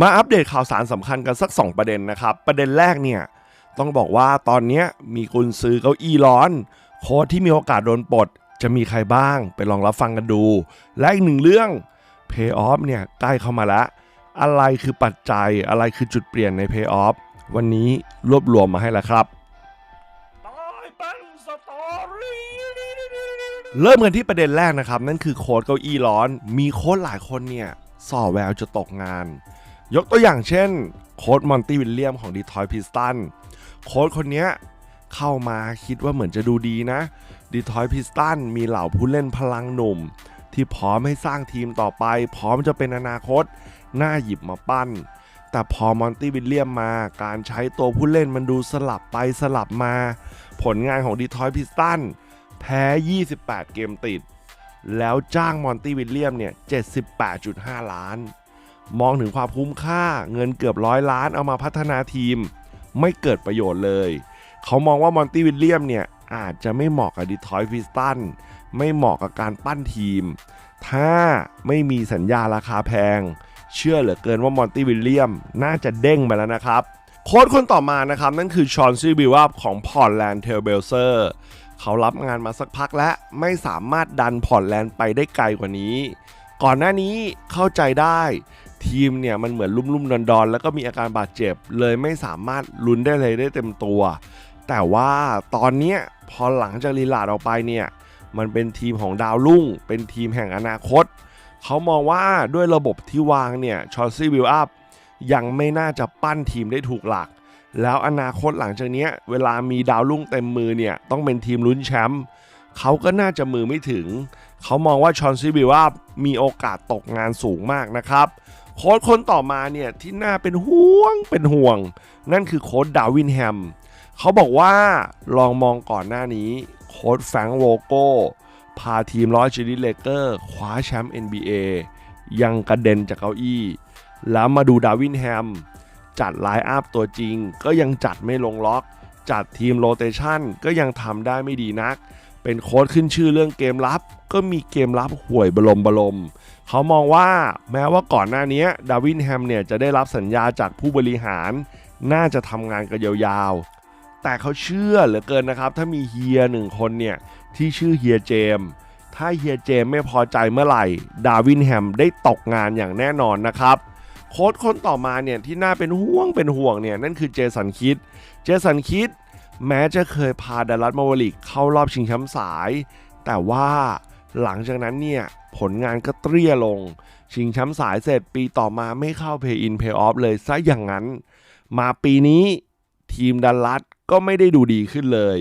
มาอัปเดตข่าวสารสำคัญกันสัก 2 ประเด็นนะครับ ประเด็นแรกเนี่ย ต้องบอกว่าตอนนี้มีกุนซื้อเก้าอี้ร้อน โค้ชที่มีโอกาสโดนปลดจะมีใครบ้าง ไปลองรับฟังกันดู และอีกหนึ่งเรื่อง Pay Off เนี่ยใกล้เข้ามาแล้วอะไรคือปัจจัยอะไรคือจุดเปลี่ยนใน Pay Off วันนี้รวบรวมมาให้แล้วครับ เริ่มกันที่ประเด็นแรกนะครับ นั่นคือโค้ดเก้าอี้ร้อน มีโค้ดหลายคนเนี่ยส่อแววจะตกงาน ยกตัวอย่างเช่น โค้ดมอนตี้วิลเลียมของดีทอยพิสตันโค้ดคนนี้เข้ามาคิดว่าเหมือนจะดูดีนะดีทอยพิสตันมีเหล่าผู้เล่นพลังหนุ่ม ที่พร้อมให้สร้างทีมต่อไป พร้อมจะเป็นอนาคตน่าหยิบมาปั้น แต่พอมอนตี้วิลเลียมมาการใช้ตัวผู้เล่นมันดูสลับไปสลับมา ผลงานของดีทอยพิสตันแพ้ 28 เกมติด แล้วจ้างมอนตี้วิลเลียมเนี่ย 78.5 ล้าน มองถึงความคุ้มค่าเงินเกือบร้อยล้านเอามาพัฒนาทีม ไม่เกิดประโยชน์เลย เขามองว่ามอนตี้วิลเลียมเนี่ยอาจจะไม่เหมาะกับดีทอยต์พิสตันไม่เหมาะกับการปั้นทีม ถ้าไม่มีสัญญาราคาแพง เชื่อเหลือเกินว่ามอนตี้วิลเลียมน่าจะเด้งมาแล้วนะครับ โค้ชคนต่อมานะครับ นั่นคือชอนซีบิวับของพอร์ตแลนด์เทลเบลเซอร์เขารับงานมาสักพักและไม่สามารถดันพอร์ตแลนด์ไปได้ไกลกว่านี้ ก่อนหน้านี้เข้าใจได้ ทีมเนี่ยมันเหมือนลุ่มๆดอนๆ แล้วก็มีอาการบาดเจ็บ เลยไม่สามารถลุ้นได้เลยได้เต็มตัว แต่ว่าตอนเนี้พอหลังจากลีลาดออกไปเนี่ยมันเป็นทีมของดาวรุ่ง เป็นทีมแห่งอนาคต เขามองว่าด้วยระบบที่วางเนี่ยชอร์ซี่วิลอัพยังไม่น่าจะปั้นทีมได้ถูกหลัก แล้วอนาคตหลังจากนี้เวลามีดาวรุ่งเต็มมือเนี่ยต้องเป็นทีมลุ้นแชมป์เขาก็น่าจะมือไม่ถึง เขามองว่าชอนซีบิลอัพมีโอกาสตกงานสูงมากนะครับ โค้ชคนต่อมาเนี่ยที่น่าเป็นห่วงเป็นห่วง นั่นคือโค้ชดาวินแฮมเขาบอกว่าลองมองก่อนหน้านี้ โค้ชแฟงโวโก้พาทีมลอสจิลิเลเกอร์คว้าแชมป์ NBA ยังกระเด็นจากเก้าอี้ แล้วมาดูดาวินแฮม จัดไลน์อัพตัวจริง ก็ยังจัดไม่ลงล็อก จัดทีมโรเตชันก็ยังทำได้ไม่ดีนัก เป็นโค้ชขึ้นชื่อเรื่องเกมรับ ก็มีเกมรับห่วยบลมบลม เขามองว่าแม้ว่าก่อนหน้านี้ดาวินแฮมเนี่ยจะได้รับสัญญาจากผู้บริหาร น่าจะทำงานกันยาวๆ แต่เขาเชื่อเหลือเกินนะครับ ถ้ามีเฮียหนึ่งคนเนี่ยที่ชื่อเฮียเจม ถ้าเฮียเจมไม่พอใจเมื่อไหร่ ดาวินแฮมได้ตกงานอย่างแน่นอนนะครับโค้ชคนต่อมาเนี่ยที่น่าเป็นห่วงเป็นห่วงเนี่ยนั่นคือเจสันคิด เจสันคิดแม้จะเคยพาดัลลัสมาวลิกเข้ารอบชิงแชมป์สาย แต่ว่า หลังจากนั้นเนี่ยผลงานก็เตี้ยลง ชิงแชมป์สายเสร็จปีต่อมาไม่เข้าเพย์อินเพย์ออฟเลยซะอย่างนั้น มาปีนี้ทีมดัลลัสก็ไม่ได้ดูดีขึ้นเลย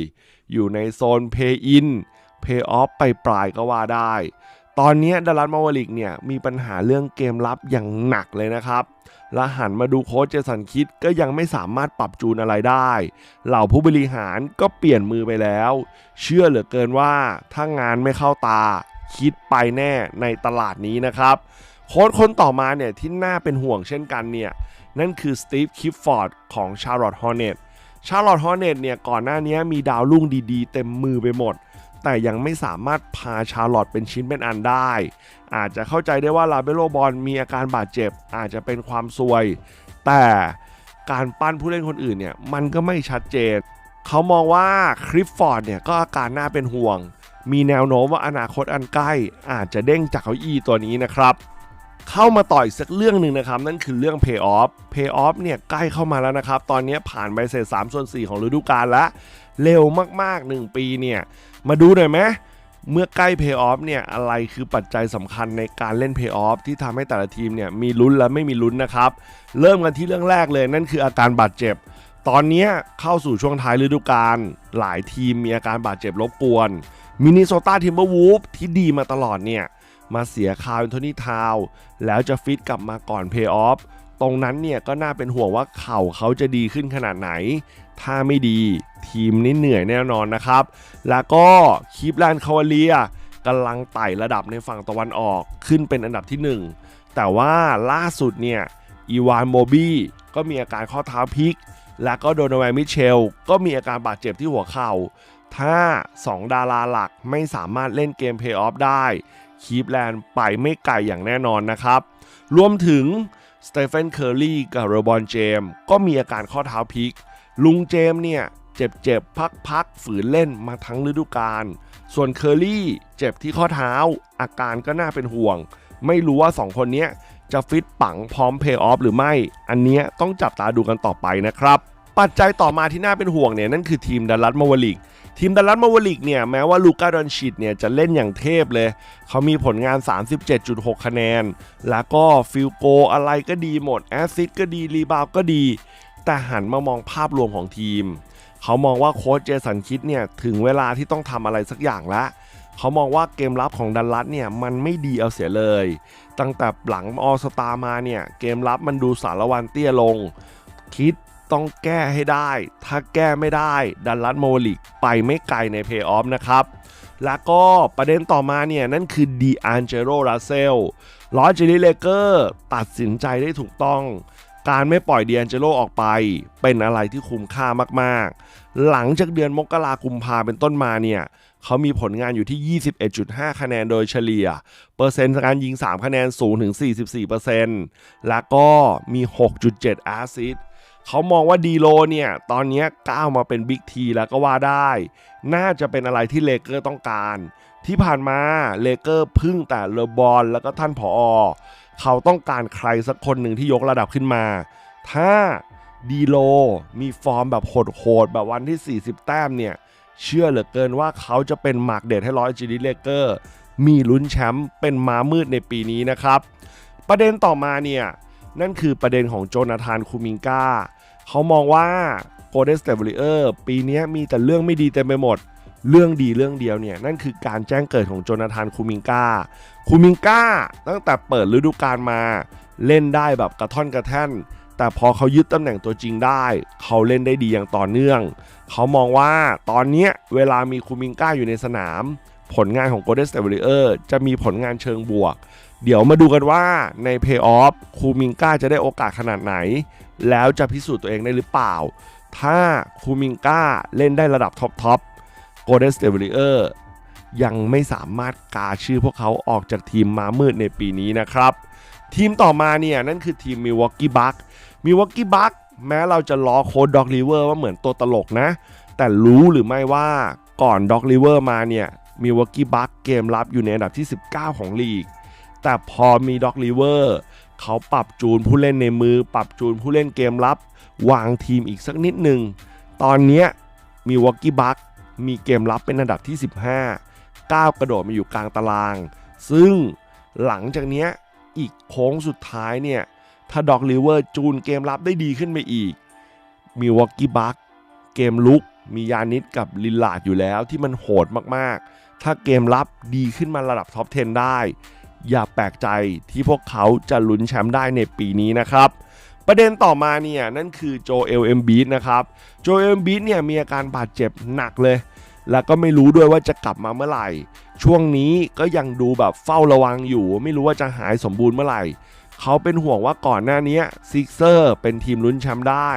อยู่ในโซนเพย์อินเพย์ออฟไปปลายก็ว่าได้ ตอนนี้ดัลลัสมาวลิกเนี่ยมีปัญหาเรื่องเกมรับอย่างหนักเลยนะครับ และหันมาดูโค้ชเจสันคิดก็ยังไม่สามารถปรับจูนอะไรได้ เหล่าผู้บริหารก็เปลี่ยนมือไปแล้ว เชื่อเหลือเกินว่าถ้างานไม่เข้าตา คิดไปแน่ในตลาดนี้นะครับ โค้ชคนต่อมาเนี่ยที่น่าเป็นห่วงเช่นกันเนี่ยนั่นคือสตีฟคิฟฟอร์ดของชาร์ลอตฮอร์เนตชาร์ลอตฮอร์เนตเนี่ยก่อนหน้านี้มีดาวรุ่งดีๆ เต็มมือไปหมด แต่ยังไม่สามารถพาชาร์ลอตเป็นชิ้นเป็นอันได้ อาจจะเข้าใจได้ว่าลาเบโลบอลมีอาการบาดเจ็บ อาจจะเป็นความซวย แต่การปั้นผู้เล่นคนอื่นเนี่ยมันก็ไม่ชัดเจน เขามองว่าคริฟฟอร์ดเนี่ยก็อาการน่าเป็นห่วง มีแนวโน้มว่าอนาคตอันใกล้ อาจจะเด้งจากเก้าอี้ตัวนี้นะครับเข้ามาต่ออีกสักเรื่องหนึ่งนะครับ นั่นคือเรื่อง Pay Off Pay Off เนี่ยใกล้เข้ามาแล้วนะครับ ตอนนี้ผ่านไปเศษ3ส่วน4ของฤดูกาลแล้ว เร็วมากๆ 1 ปีเนี่ย มาดูหน่อยไหมเมื่อใกล้ Pay Off เนี่ยอะไรคือปัจจัยสำคัญในการเล่น Pay Off ที่ทำให้แต่ละทีมเนี่ยมีลุ้นและไม่มีลุ้นนะครับ เริ่มกันที่เรื่องแรกเลยนั่นคืออาการบาดเจ็บ ตอนนี้เข้าสู่ช่วงท้ายฤดูกาลหลายทีมมีอาการบาดเจ็บรบกวนมินนิโซตาทิมเบอร์วูฟที่ดีมาตลอดเนี่ยมาเสียคาร์ลโทนี่ทาวแล้วจะฟิตกลับมาก่อนเพย์ออฟ ตรงนั้นเนี่ยก็น่าเป็นห่วงว่าเข่าเขาจะดีขึ้นขนาดไหน ถ้าไม่ดีทีมนี่เหนื่อยแน่นอนนะครับ แล้วก็คีปแลนด์คาวาเลียกำลังไต่ระดับในฝั่งตะวันออกขึ้นเป็นอันดับที่ 1 แต่ว่าล่าสุดเนี่ยอีวานโมบี้ก็มีอาการข้อเท้าพลิก แล้วก็โดนแวร์มิเชล ก็มีอาการบาดเจ็บที่หัวเข่า ถ้า 2 ดาราหลักไม่สามารถเล่นเกมเพย์ออฟได้คีปแลนด์ไปไม่ไกลอย่างแน่นอนนะครับ รวมถึง สเตเฟนเคอร์รีกับโรบอนเจมส์ก็มีอาการข้อเท้าพลิก ลุงเจมส์เนี่ยเจ็บๆ พักๆ ฝืนเล่นมาทั้งฤดูกาล ส่วนเคอร์รี่เจ็บที่ข้อเท้า อาการก็น่าเป็นห่วง ไม่รู้ว่า 2 คนนี้จะฟิตปังพร้อมเพย์ออฟหรือไม่ อันเนี้ยต้องจับตาดูกันต่อไปนะครับ ปัจจัยต่อมาที่น่าเป็นห่วงเนี่ยนั่นคือทีมดัลลัสมาวลิก ทีมดัลลัสมาวลิกเนี่ยแม้ว่าลูก้าดอนชิดเนี่ยจะเล่นอย่างเทพเลย เขามีผลงาน 37.6 คะแนน แล้วก็ฟิลโกอะไรก็ดีหมด แอสซิสก็ดี รีบาวก็ดี แต่หันมามองภาพรวมของทีม เขามองว่าโค้ชเจสันคิดเนี่ยถึงเวลาที่ต้องทำอะไรสักอย่างล้วเขามองว่าเกมรับของดัลลัสเนี่ยมันไม่ดีเอาเสียเลย ตั้งแต่หลังออสตามาเนี่ยเกมรับมันดูสารวันเตี้ยลง คิด ต้องแก้ให้ได้ ถ้าแก้ไม่ได้ดัลลัสโมลิกไปไม่ไกลในเพย์ออฟนะครับ แล้วก็ประเด็นต่อมาเนี่ย นั่นคือดีอันเจโรราเซลลอจิลิเลเกอร์ตัดสินใจได้ถูกต้อง การไม่ปล่อยดีอันเจโรออกไป เป็นอะไรที่คุ้มค่ามากๆ หลังจากเดือนมกรากุมภาเป็นต้นมาเนี่ยเขามีผลงานอยู่ที่ 21.5 คะแนนโดยเฉลี่ย เปอร์เซ็นต์การยิง 3 คะแนนสูงถึง 44%แล้วก็มี 6.7 แอสซิสต์ เขามองว่าดีโลเนี่ย ตอนนี้ก้าวมาเป็นบิ๊กทีแล้วก็ว่าได้ น่าจะเป็นอะไรที่เลเกอร์ต้องการ ที่ผ่านมาเลเกอร์พึ่งแต่เลบอลแล้วก็ท่านผออเขาต้องการใครสักคนหนึ่งที่ยกระดับขึ้นมา ถ้าดีโลมีฟอร์มแบบโหดๆแบบวันที่ 40 แต้มเนี่ย เชื่อเหลือเกินว่าเขาจะเป็นหมากเด็ดให้ร้อยจีดีเลเกอร์มีลุ้นแชมป์เป็นม้ามืดในปีนี้นะครับ ประเด็นต่อมาเนี่ย นั่นคือประเด็นของโจนาธานคูมิงกาเขามองว่าโกลเด้นสเตเบลิเออร์ปีนี้มีแต่เรื่องไม่ดีเต็มไปหมด เรื่องดีเรื่องเดียวเนี่ย นั่นคือการแจ้งเกิดของโจนาธานคูมิงกาคูมิงกาตั้งแต่เปิดฤดูกาลมา เล่นได้แบบกระท่อนกระแท่น แต่พอเขายึดตำแหน่งตัวจริงได้ เขาเล่นได้ดีอย่างต่อเนื่อง เขามองว่าตอนเนี้เวลามีคูมิงกาอยู่ในสนาม ผลงานของ Golden State Warrior จะมีผลงานเชิงบวก เดี๋ยวมาดูกันว่าใน Playoff คูมิงก้าจะได้โอกาสขนาดไหน แล้วจะพิสูจน์ตัวเองได้หรือเปล่า ถ้าคูมิงก้าเล่นได้ระดับท็อปท็อป Golden State Warriors ยังไม่สามารถกาชื่อพวกเขาออกจากทีมมามืดในปีนี้นะครับ ทีมต่อมาเนี่ย นั่นคือทีม Milwaukee Bucks Milwaukee Bucks แม้เราจะล้อโค้ดด็อกลิเวอร์ว่าเหมือนตัวตลกนะ แต่รู้หรือไม่ว่าก่อนด็อกลิเวอร์มาเนี่ยมิว a กี้บัคเกมรับอยู่ในอันดับที่ 19 ของลีก แต่พอมีด็อกลิเวอร์เขาปรับจูนผู้เล่นในมือ ปรับจูนผู้เล่นเกมรับ วางทีมอีกสักนิดหนึ่ง ตอนนี้มิว a กี้บัคมีเกมรับเป็นอันดับที่ 15 ก้าวกระโดดมาอยู่กลางตาราง ซึ่งหลังจากนี้อีกโค้งสุดท้ายเนี่ย ถ้าด็อกลิเวอร์จูนเกมรับได้ดีขึ้นไปอีกมิว a กี้บัคเกมลุกมียานิดกับลิลลาดอยู่แล้วที่มันโหดมากๆ ถ้าเกมรับดีขึ้นมาระดับท็อป 10 ได้ อย่าแปลกใจที่พวกเขาจะลุ้นแชมป์ได้ในปีนี้นะครับ ประเด็นต่อมาเนี่ยนั่นคือโจเอลเอมบีทนะครับโจเอลเอมบีทเนี่ยมีอาการบาดเจ็บหนักเลย แล้วก็ไม่รู้ด้วยว่าจะกลับมาเมื่อไหร่ ช่วงนี้ก็ยังดูแบบเฝ้าระวังอยู่ ไม่รู้ว่าจะหายสมบูรณ์เมื่อไหร่ เขาเป็นห่วงว่าก่อนหน้านี้ซิกเซอร์เป็นทีมลุ้นแชมป์ได้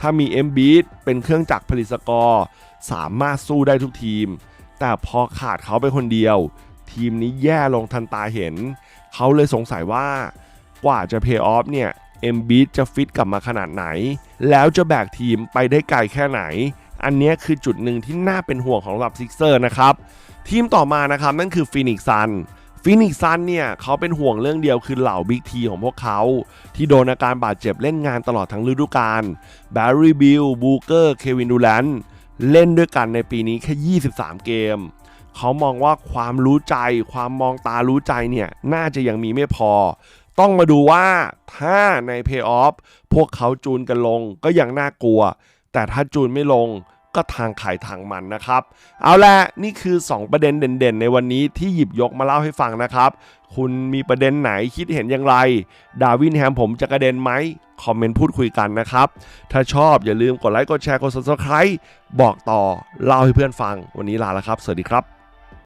ถ้ามี m b บีดเป็นเครื่องจักรผลิตสกอร์สามารถสู้ได้ทุกทีม แต่พอขาดเขาไปคนเดียว ทีมนี้แย่ลงทันตาเห็น เขาเลยสงสัยว่ากว่าจะเพย์ออฟเนี่ย m b บีจะฟิตกลับมาขนาดไหน แล้วจะแบกทีมไปได้ไกลแค่ไหน อันนี้คือจุดหนึ่งที่น่าเป็นห่วงของรับซิกเซอร์นะครับ ทีมต่อมานะครับนั่นคือฟินิกซันฟินิกซันเนี่ยเขาเป็นห่วงเรื่องเดียวคือเหล่าบิ๊กทีของพวกเขา ที่โดนอาการบาดเจ็บเล่นงานตลอดทั้งฤดูกาลแบร์รี่บิลบูเกอร์ เควินดูแลนเล่นด้วยกันในปีนี้แค่ 23 เกม เขามองว่าความรู้ใจ ความมองตารู้ใจเนี่ยน่าจะยังมีไม่พอ ต้องมาดูว่าถ้าในเพย์ออฟพวกเขาจูนกันลงก็ยังน่ากลัว แต่ถ้าจูนไม่ลงก็ทางขายทางมันนะครับ เอาละนี่คือ 2 ประเด็นเด่นๆ ในวันนี้ที่หยิบยกมาเล่าให้ฟังนะครับ คุณมีประเด็นไหนคิดเห็นอย่างไร ดาวินแฮมผมจะกระเด็นไหมคอมเมนต์พูดคุยกันนะครับ ถ้าชอบอย่าลืมกดไลค์กดแชร์กด subscribe บอกต่อเล่าให้เพื่อนฟัง วันนี้ลาแล้วครับ สวัสดีครับ